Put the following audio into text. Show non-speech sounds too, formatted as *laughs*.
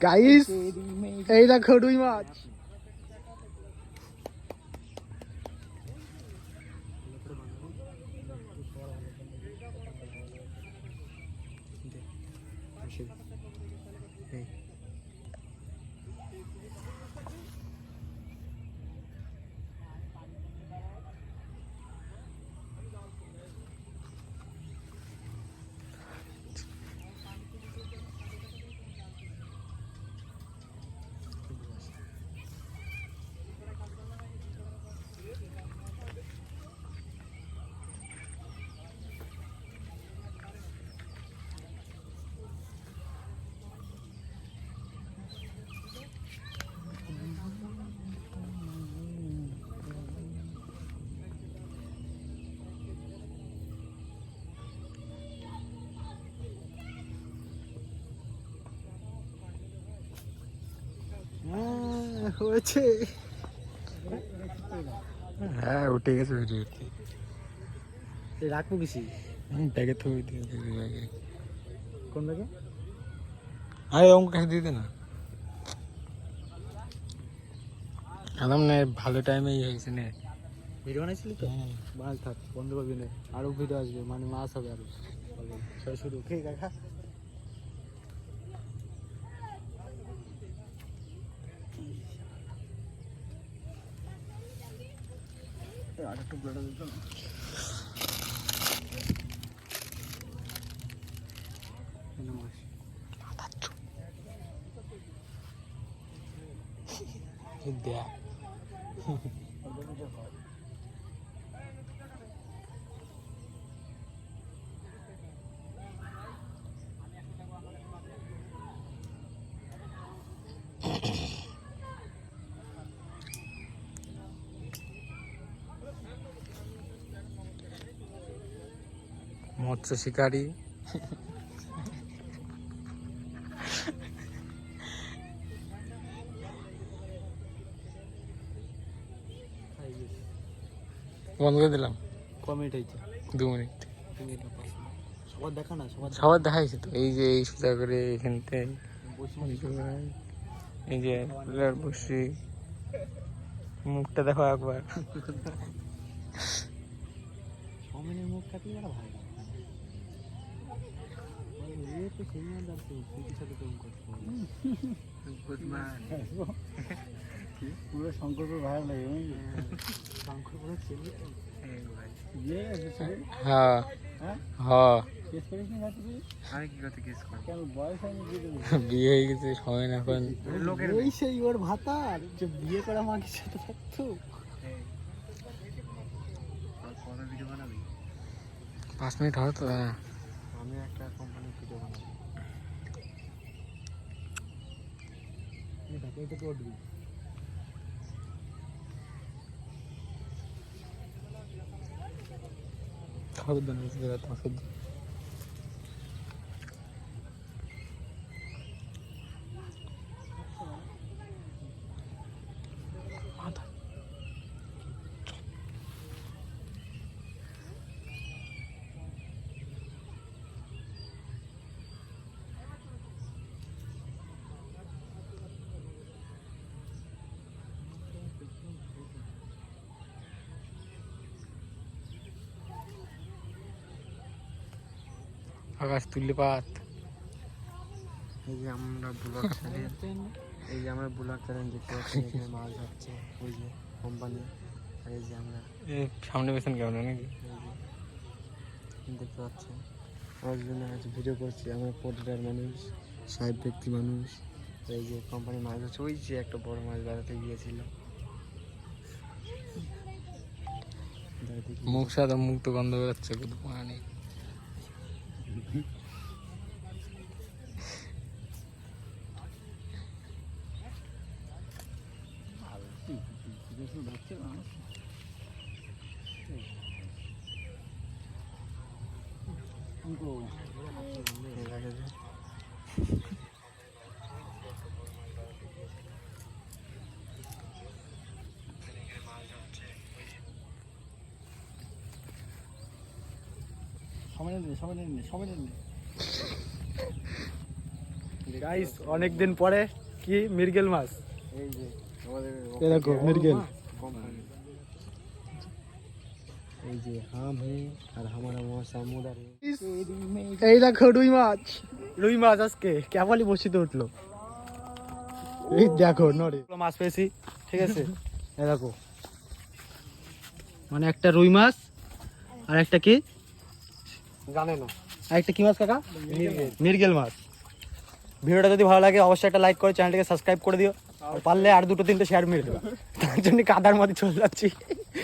Guys এই দেখো রুই মাছ হ্যাঁ, হয়েছে। হ্যাঁ উঠে গেছে ভিডিওতে রাখব ব্যাগে দিয়ে ব্যাগে। কোন ব্যাগে? আরে ওম কাছে দিয়ে দে না। আলাম না ভালো টাইমে ইয়ে হয়েছে না। ভিডিও বানাইছিলি তো? হ্যাঁ। থাক বন্ধ করবি না আরও ভিডিও আসবে মানে মাছ হবে আরও। শুরু। ঠিক আছে আরেকটু বেড়া দিত না মৎস্য শিকারী। বন্ধ করে দিলাম। কমেন্ট হয়েছে দু মিনিট। সবার দেখা না সবার সবার দেখাইছে তো। এই যে এই সোজা করে এখানতে বসে এই যে বসি মুখটা দেখো একবার। সমিনের মুখ কাটলে ভালো লাগে না। এ তো সেই না যাচ্ছে স্মৃতির সাথে প্রেম করছে পুরো শঙ্করপুর ভালো লাগে শঙ্করপুরের ছেলে বিয়ে গেছে হ্যাঁ হ্যাঁ হ্যাঁ নি গেছে এখন ওই সেই ওর যে বিয়ে করা পাঁচ মিনিট হবে তো হ্যাঁ। আমি একটা কোম্পানির ভিডিও বানাবো ঢাকায় থেকে উঠবি খাবার দান আকাশ তুললে পাত। এই যে আমরা ব্লগ চ্যানেল এই যে আমরা ব্লগ চ্যানেল দেখতে পাচ্ছি *laughs* এখানে মাছ হচ্ছে ওই যে কোম্পানি আর এই যে আমরা এ সামনে পেছন কেমন নাকি? এই দেখতে পাচ্ছি আমার জন্য আজ ভিডিও করছি আমরা পর্যটক মানুষ সাহেব ব্যক্তি মানুষ এই যে কোম্পানি মাছ হচ্ছে ওই যে একটা বড় মাছ বেড়াতে গিয়েছিল। মুখ সাদা মুখ তো গন্ধ বেরোচ্ছে কিন্তু পানি এই লাগে যে। সবাই নেই সবাই নেই সবাই নেই গাইস অনেক দিন পরে কি মির্গেল মাছ? এই যে। দেখো, মৃগেল। এই যে হাম হে আর হামারা মহাশা মুদার এই দেখো রুই মাছ রুই মাছ আজকে কেবলই বসিতে উঠল এই দেখো নড়ে মাছ পেয়েছি ঠিক আছে এই দেখো মানে একটা রুই মাছ আর একটা কি জানে না আর একটা কি মাছ কাকা মির্গেল মাছ ভিডিওটা যদি ভালো লাগে অবশ্যই একটা লাইক করে চ্যানেলটাকে সাবস্ক্রাইব করে দিও। পারলে আর দুটো তিনটে শেয়ার মেরে দেবো। তার জন্য কাদার মধ্যে চলে যাচ্ছি।